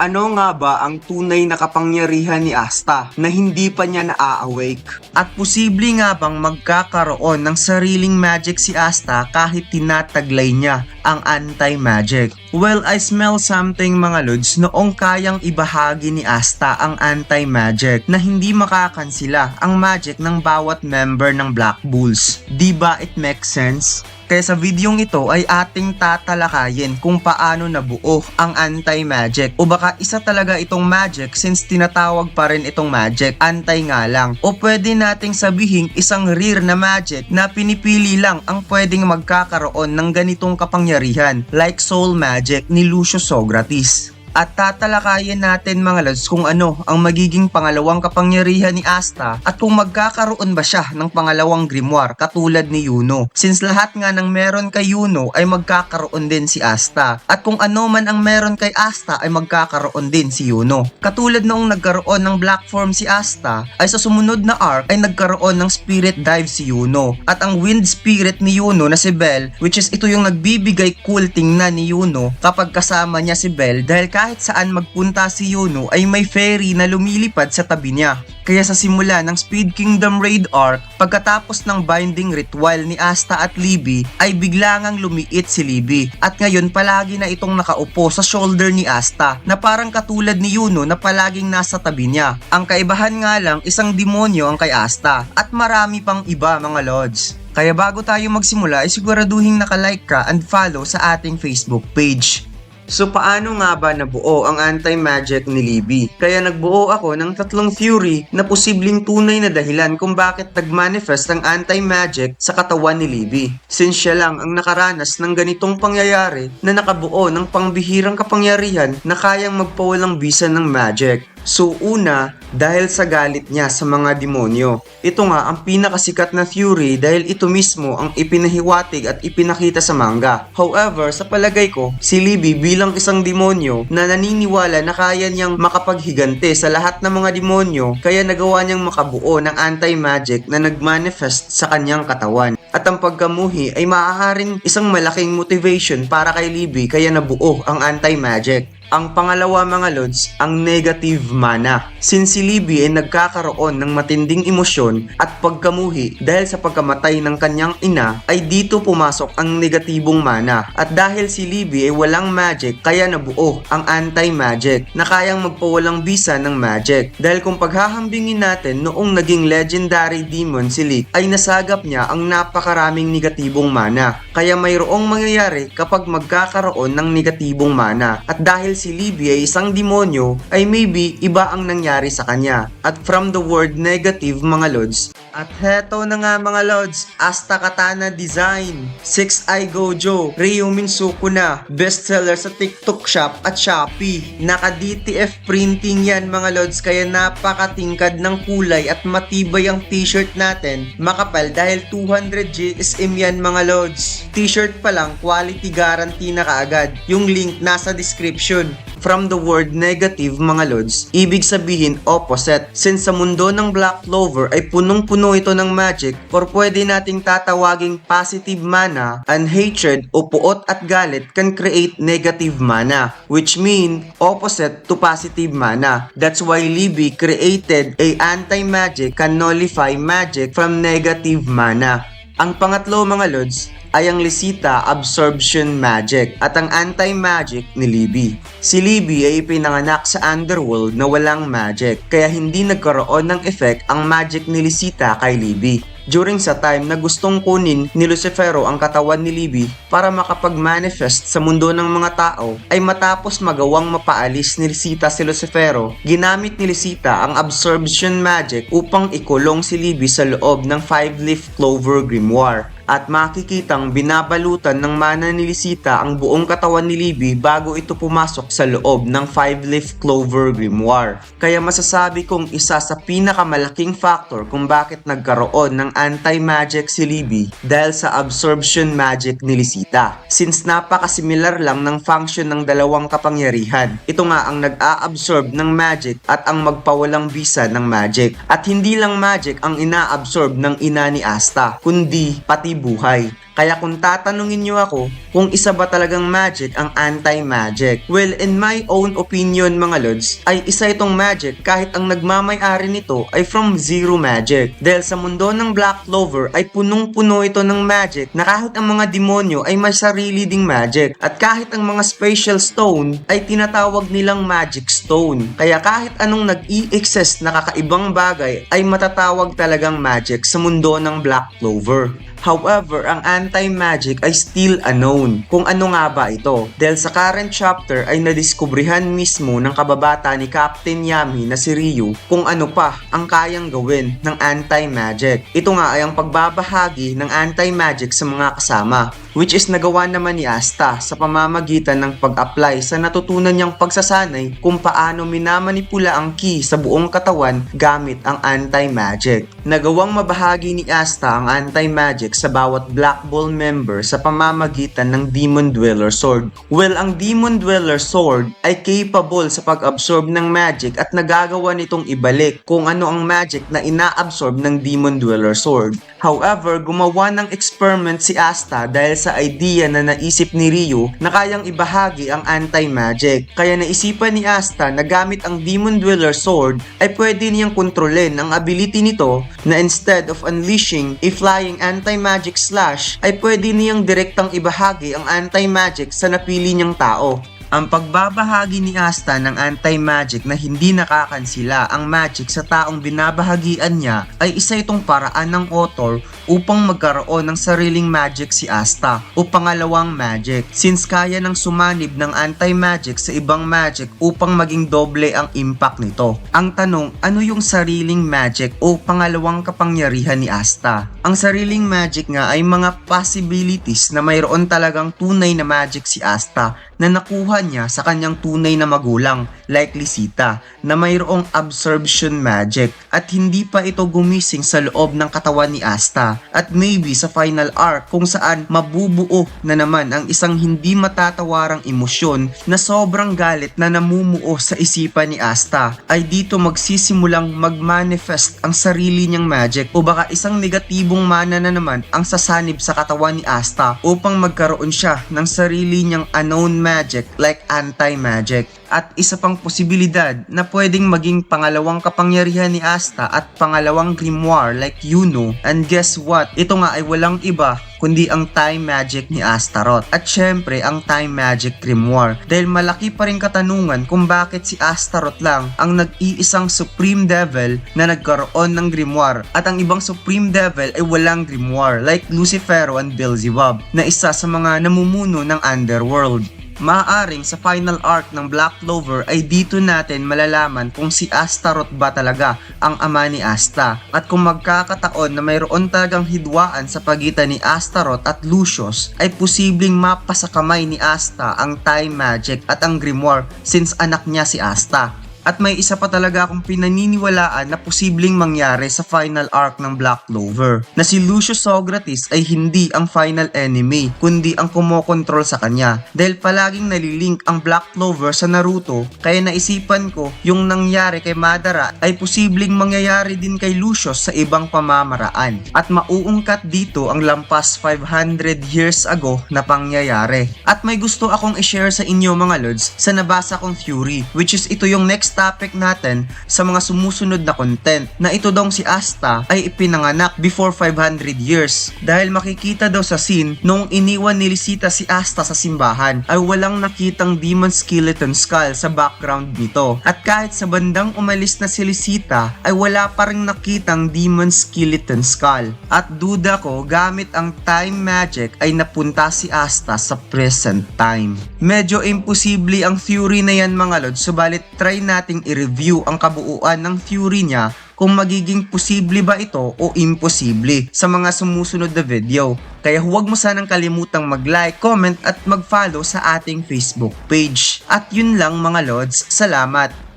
Ano nga ba ang tunay na kapangyarihan ni Asta na hindi pa niya na-awake? At posible nga bang magkakaroon ng sariling magic si Asta kahit tinataglay niya ang anti-magic? Well, I smell something mga lods noong kayang ibahagi ni Asta ang anti-magic na hindi makakansila ang magic ng bawat member ng Black Bulls. Di ba it makes sense? Kaya sa videong ito ay ating tatalakayin kung paano nabuo ang anti-magic o baka isa talaga itong magic since tinatawag pa rin itong magic, anti nga lang. O pwede nating sabihin isang rare na magic na pinipili lang ang pwedeng magkakaroon ng ganitong kapangyarihan like soul magic ni Lucius Socrates. At tatalakayin natin mga lods kung ano ang magiging pangalawang kapangyarihan ni Asta at kung magkakaroon ba siya ng pangalawang grimoire katulad ni Yuno. Since lahat nga ng meron kay Yuno ay magkakaroon din si Asta. At kung ano man ang meron kay Asta ay magkakaroon din si Yuno. Katulad noong nagkaroon ng black form si Asta ay sa sumunod na arc ay nagkaroon ng spirit dive si Yuno. At ang wind spirit ni Yuno na si Bell which is ito yung nagbibigay cool tingnan ni Yuno kapag kasama niya si Bell dahil kahit saan magpunta si Yuno ay may fairy na lumilipad sa tabi niya. Kaya sa simula ng Speed Kingdom Raid Arc, pagkatapos ng binding ritual ni Asta at Libby, ay bigla ngang lumiit si Libby. At ngayon palagi na itong nakaupo sa shoulder ni Asta na parang katulad ni Yuno na palaging nasa tabi niya. Ang kaibahan nga lang isang demonyo ang kay Asta at marami pang iba mga lords. Kaya bago tayo magsimula ay siguraduhin nakalike ka and follow sa ating Facebook page. So paano nga ba nabuo ang anti-magic ni Libby? Kaya nagbuo ako ng tatlong theory na posibleng tunay na dahilan kung bakit nag-manifest ang anti-magic sa katawan ni Libby. Since siya lang ang nakaranas ng ganitong pangyayari na nakabuo ng pangbihirang kapangyarihan na kayang magpawalang bisa ng magic. So una, dahil sa galit niya sa mga demonyo. Ito nga ang pinakasikat na theory dahil ito mismo ang ipinahiwatig at ipinakita sa manga. However, sa palagay ko, si Libby bilang isang demonyo na naniniwala na kaya niyang makapaghigante sa lahat ng mga demonyo kaya nagawa niyang makabuo ng anti-magic na nagmanifest sa kanyang katawan. At ang pagkamuhi ay maaaring isang malaking motivation para kay Libby kaya nabuo ang anti-magic. Ang pangalawa mga lods, ang negative mana. Since si Libby ay nagkakaroon ng matinding emosyon at pagkamuhi dahil sa pagkamatay ng kanyang ina, ay dito pumasok ang negatibong mana. At dahil si Libby ay walang magic, kaya nabuo ang anti-magic na kayang magpawalang bisa ng magic. Dahil kung paghahambingin natin noong naging legendary demon si Lick, ay nasagap niya ang napakaraming negatibong mana. Kaya mayroong mangyayari kapag magkakaroon ng negatibong mana. At dahil si Libby ay isang demonyo, ay maybe iba ang nangyari sa kanya. At from the word negative mga lods, at heto na nga mga lods, Asta Katana Design, 6i Gojo, Ryumin Sukuna, bestseller sa TikTok Shop at Shopee. Naka DTF printing yan mga lods kaya napakatingkad ng kulay at matibay ang t-shirt natin. Makapal dahil 200 GSM yan mga lods. T-shirt pa lang, quality guarantee na kaagad. Yung link nasa description from the word negative mga lods, ibig sabihin opposite. Since sa mundo ng Black Clover ay punong-puno ito ng magic or pwede nating tatawaging positive mana and hatred o puot at galit can create negative mana which mean opposite to positive mana. That's why Libby created a anti-magic can nullify magic from negative mana. Ang pangatlo mga lods ay ang Lisita Absorption Magic at ang Anti-Magic ni Libby. Si Libby ay pinanganak sa underworld na walang magic kaya hindi nagkaroon ng effect ang magic ni Lisita kay Libby. During sa time na gustong kunin ni Lucifero ang katawan ni Libby para makapag-manifest sa mundo ng mga tao ay matapos magawang mapaalis ni Lisita si Lucifero, ginamit ni Lisita ang absorption magic upang ikulong si Libby sa loob ng five-leaf clover grimoire at makikitang binabalutan ng mana ni Lisita ang buong katawan ni Libby bago ito pumasok sa loob ng Five Leaf Clover Grimoire. Kaya masasabi kong isa sa pinakamalaking factor kung bakit nagkaroon ng anti-magic si Libby dahil sa absorption magic ni Lisita. Since napakasimilar lang ng function ng dalawang kapangyarihan, ito nga ang nag-a-absorb ng magic at ang magpawalang bisa ng magic. At hindi lang magic ang ina-absorb ng ina ni Asta, kundi pati buhay. Kaya kung tatanungin nyo ako kung isa ba talagang magic ang anti-magic, well in my own opinion mga lods, ay isa itong magic kahit ang nagmamay-ari nito ay from zero magic. Dahil sa mundo ng Black Clover ay punong-puno ito ng magic na kahit ang mga demonyo ay may sarili ding magic at kahit ang mga special stone ay tinatawag nilang magic stone. Kaya kahit anong nag-i-exist na kakaibang bagay ay matatawag talagang magic sa mundo ng Black Clover. However, ang anti-magic ay still unknown. Kung ano nga ba ito? Dahil sa current chapter ay nadiskubrihan mismo ng kababata ni Captain Yami na si Ryu kung ano pa ang kayang gawin ng anti-magic. Ito nga ay ang pagbabahagi ng anti-magic sa mga kasama which is nagawa naman ni Asta sa pamamagitan ng pag-apply sa natutunan niyang pagsasanay kung paano minamanipula ang ki sa buong katawan gamit ang anti-magic. Nagawang mabahagi ni Asta ang anti-magic sa bawat Black Ball member sa pamamagitan ng Demon Dweller Sword. Well, ang Demon Dweller Sword ay capable sa pag-absorb ng magic at nagagawa nitong ibalik kung ano ang magic na ina-absorb ng Demon Dweller Sword. However, gumawa ng experiment si Asta dahil sa idea na naisip ni Ryu na kayang ibahagi ang anti-magic. Kaya naisipan ni Asta na gamit ang Demon Dweller Sword ay pwede niyang kontrolin ang ability nito na instead of unleashing a flying anti-magic slash ay pwede niyang direktang ibahagi ang anti-magic sa napili niyang tao. Ang pagbabahagi ni Asta ng anti-magic na hindi nakakansila ang magic sa taong binabahagian niya ay isa itong paraan ng author upang magkaroon ng sariling magic si Asta o pangalawang magic since kaya ng sumanib ng anti-magic sa ibang magic upang maging doble ang impact nito. Ang tanong, ano yung sariling magic o pangalawang kapangyarihan ni Asta? Ang sariling magic nga ay mga possibilities na mayroon talagang tunay na magic si Asta na nakuha niya sa kanyang tunay na magulang, likely Sita, na mayroong absorption magic at hindi pa ito gumising sa loob ng katawan ni Asta at maybe sa final arc kung saan mabubuo na naman ang isang hindi matatawarang emosyon na sobrang galit na namumuo sa isipan ni Asta. Ay dito magsisimulang mag-manifest ang sarili niyang magic o baka isang negatibong mana na naman ang sasanib sa katawan ni Asta upang magkaroon siya ng sarili niyang unknown magic like anti-magic. At isa pang posibilidad na pwedeng maging pangalawang kapangyarihan ni Asta at pangalawang grimoire like Yuno. And guess what? Ito nga ay walang iba kundi ang time magic ni Astaroth. At syempre, ang time magic grimoire. Dahil malaki pa rin katanungan kung bakit si Astaroth lang ang nag-iisang supreme devil na nagkaroon ng grimoire. At ang ibang supreme devil ay walang grimoire like Lucifero and Beelzebub na isa sa mga namumuno ng underworld. Maaaring sa final arc ng Black Clover ay dito natin malalaman kung si Astaroth ba talaga ang ama ni Asta at kung magkakataon na mayroon talagang hidwaan sa pagitan ni Astaroth at Lucius ay posibleng mapa sa kamay ni Asta ang time magic at ang grimoire since anak niya si Asta. At may isa pa talaga akong pinaniniwalaan na posibleng mangyari sa final arc ng Black Clover. Na si Lucius Socrates ay hindi ang final enemy, kundi ang kumokontrol sa kanya. Dahil palaging nalilink ang Black Clover sa Naruto, kaya naisipan ko yung nangyari kay Madara ay posibleng mangyayari din kay Lucius sa ibang pamamaraan. At mauungkat dito ang lampas 500 years ago na pangyayari. At may gusto akong i-share sa inyo mga lods sa nabasa kong theory, which is ito yung next topic natin sa mga sumusunod na content na ito daw si Asta ay ipinanganak before 500 years dahil makikita daw sa scene nung iniwan ni Lisita si Asta sa simbahan ay walang nakitang demon skeleton skull sa background nito. At kahit sa bandang umalis na si Lisita ay wala pa rin nakitang demon skeleton skull. At duda ko gamit ang time magic ay napunta si Asta sa present time. Medyo imposible ang theory na yan mga lods. Subalit try nating i-review ang kabuuan ng theory niya kung magiging posible ba ito o imposible sa mga sumusunod na video. Kaya huwag mo sanang kalimutang mag-like, comment at mag-follow sa ating Facebook page. At yun lang mga lods, salamat!